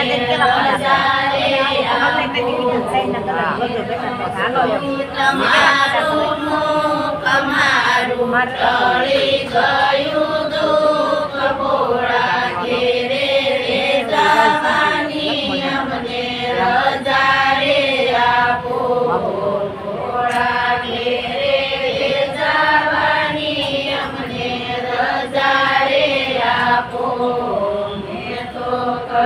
યાદ કેવા તમારું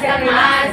graça.